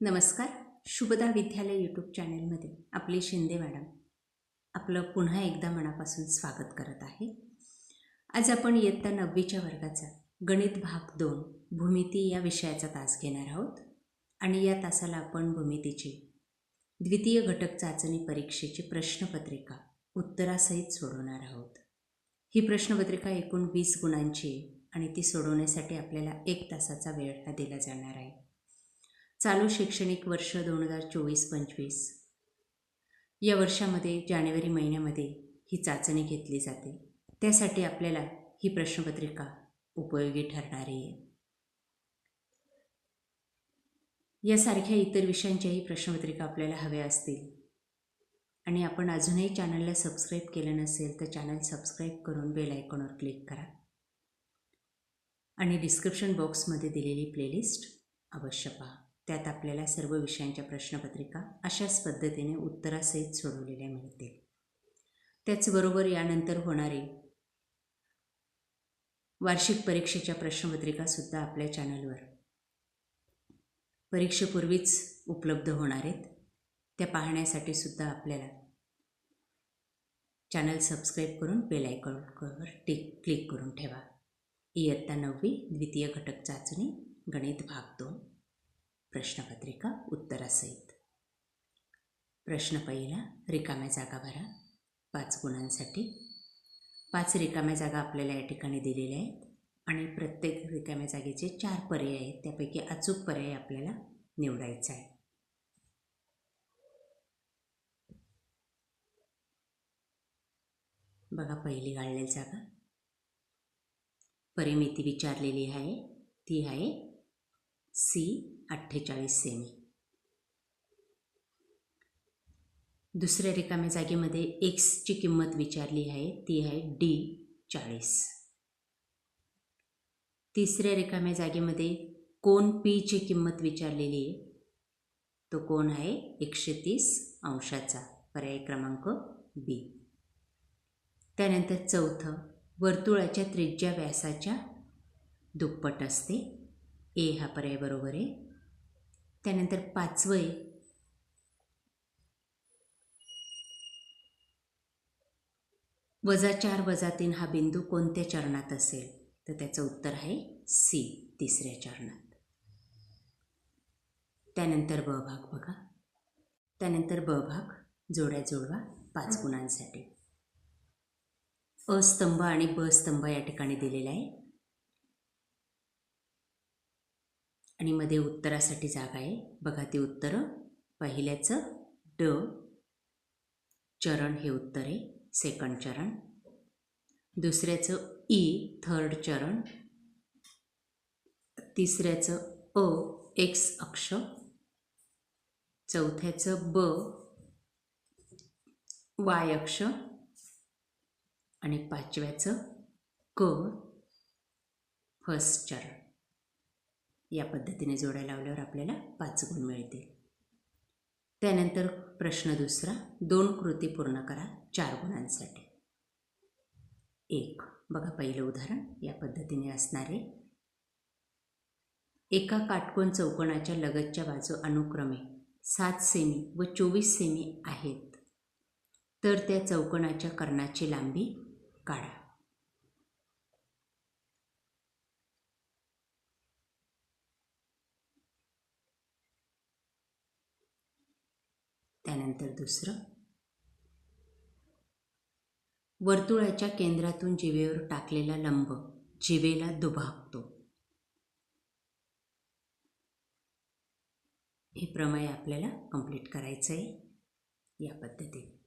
नमस्कार. शुभदा विद्यालय यूट्यूब चॅनलमध्ये आपली शिंदे मॅडम. आपलं पुन्हा एकदा मनापासून स्वागत करत आहे. आज आपण इयत्ता नववीच्या वर्गाचा गणित भाग दोन भूमिती या विषयाचा तास घेणार आहोत. आणि या तासाला आपण भूमितीची द्वितीय घटक चाचणी परीक्षेची प्रश्नपत्रिका उत्तरासहित सोडवणार आहोत. ही प्रश्नपत्रिका एकूण वीस गुणांची आहे आणि ती सोडवण्यासाठी आपल्याला एक तासाचा वेळ हा दिला जाणार आहे. चालू शैक्षणिक वर्ष दोन हजार चोवीस पंचवीस. या वर्षामध्ये जानेवारी महिन्यामध्ये ही चाचणी घेतली जाते. त्यासाठी आपल्याला ही प्रश्नपत्रिका उपयोगी ठरणारी आहे. यासारख्या इतर विषयांच्याही प्रश्नपत्रिका आपल्याला हव्या असतील आणि आपण अजूनही चॅनलला सबस्क्राईब केलं नसेल तर चॅनल सबस्क्राईब करून बेल आयकॉनवर क्लिक करा. आणि डिस्क्रिप्शन बॉक्समध्ये दिलेली प्लेलिस्ट अवश्य पहा. त्यात आपल्याला सर्व विषयांच्या प्रश्नपत्रिका अशाच पद्धतीने उत्तरासहित सोडवलेल्या मिळतील. त्याचबरोबर यानंतर होणारी वार्षिक परीक्षेच्या प्रश्नपत्रिकासुद्धा आपल्या चॅनलवर परीक्षेपूर्वीच उपलब्ध होणार आहेत. त्या पाहण्यासाठी सुद्धा आपल्याला चॅनल सबस्क्राईब करून बेल आयकॉनवर टिक क्लिक करून ठेवा. इयत्ता नववी द्वितीय घटक चाचणी गणित भाग दोन. प्रश्नपत्रिका उत्तरासहित. प्रश्न पहिला रिकाम्या जागा भरा. पाच गुणांसाठी. पाच रिकाम्या जागा आपल्याला या ठिकाणी दिलेल्या आहेत आणि प्रत्येक रिकाम्या जागेचे चार पर्याय आहेत. त्यापैकी अचूक पर्याय आपल्याला निवडायचा आहे. बघा पहिली गाळलेली जागा. परिमिती विचारलेली आहे. ती आहे सी अठ्ठेचाळीस सेमी. दुसऱ्या रिकाम्या जागेमध्ये एक्सची किंमत विचारली आहे ती आहे डी चाळीस. तिसऱ्या रिकाम्या जागेमध्ये कोण पीची किंमत विचारलेली आहे तो कोण आहे एकशे तीस अंशाचा पर्याय क्रमांक बी त्यानंतर चौथं वर्तुळाच्या त्रिज्या व्यासाच्या दुप्पट असते ए हा पर्याय बरोबर आहे. त्यानंतर पाचवं आहे. वजा चार वजा तीन हा बिंदू कोणत्या चरणात असेल? तर त्याचं उत्तर आहे सी तिसऱ्या चरणात. त्यानंतर ब भाग बघा. त्यानंतर ब भाग जोड्या जोडवा पाच गुणांसाठी. अस्तंभ आणि ब स्तंभ या ठिकाणी दिलेला आहे. आणि मध्ये उत्तरासाठी जागा आहे. बघा ती उत्तरं. पहिल्याचं ड. चरण हे उत्तर आहे. सेकंड चरण. दुसऱ्याचं ई. थर्ड चरण. तिसऱ्याचं अ. एक्स अक्ष. चौथ्याचं ब. वाय अक्ष. आणि पाचव्याचं क. फर्स्ट चरण. या पद्धतीने जोड्या लावल्यावर आपल्याला पाच गुण मिळतील. त्यानंतर प्रश्न दुसरा दोन कृती पूर्ण करा चार गुणांसाठी. एक बघा पहिलं उदाहरण या पद्धतीने असणारे. एका काटकोन चौकोनाच्या लगतच्या बाजू अनुक्रमे सात सेमी व चोवीस सेमी आहेत. तर त्या चौकोनाच्या कर्णाची लांबी काढा. त्यानंतर दुसरं? वर्तुळाच्या केंद्रातून जिवेवर टाकलेला लंब जिवेला दुभागतो. हे प्रमेय आपल्याला कंप्लीट करायचं आहे या पद्धतीने.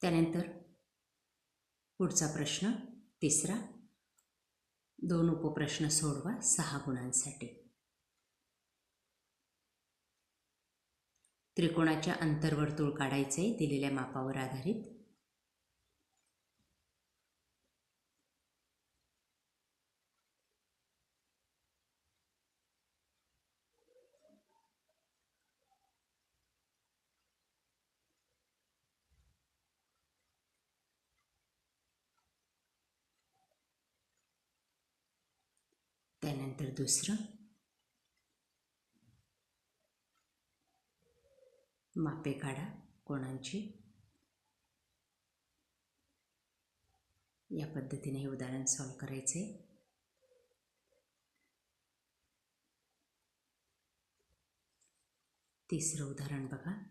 त्यानंतर पुढचा प्रश्न तिसरा. दोन उपप्रश्न सोडवा सहा गुणांसाठी. त्रिकोणाच्या अंतर्वर्तुळ काढायचे दिलेल्या मापावर आधारित. त्यानंतर दुसरं. मापे काढा कोणांची. या पद्धतीने हे उदाहरण सॉल्व करायचे तिसरं उदाहरण बघा.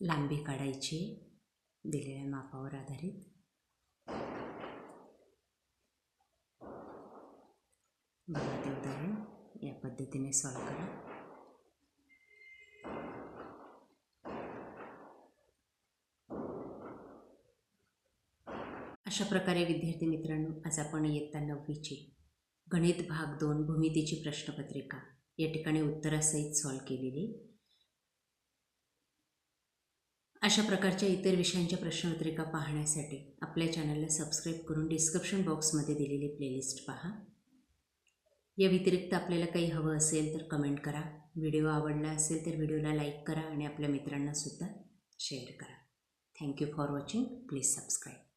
लांबी काढायची दिलेल्या मापावर आधारित. बघा ते उदाहरण या पद्धतीने सॉल्व करा. अशा प्रकारे विद्यार्थी मित्रांनो आज आपण इयत्ता नववीची गणित भाग दोन भूमितीची प्रश्नपत्रिका या ठिकाणी उत्तरासहित सॉल्व केलेली. अशा प्रकारच्या इतर विषयांच्या प्रश्नपत्रिका पाहण्यासाठी आपल्या चॅनलला सबस्क्राईब करून डिस्क्रिप्शन बॉक्समध्ये दिलेली प्लेलिस्ट पहा. या व्यतिरिक्त आपल्याला काही हवं असेल तर कमेंट करा. व्हिडिओ आवडला असेल तर व्हिडिओला लाईक करा आणि आपल्या मित्रांनासुद्धा शेअर करा. Thank you for watching please subscribe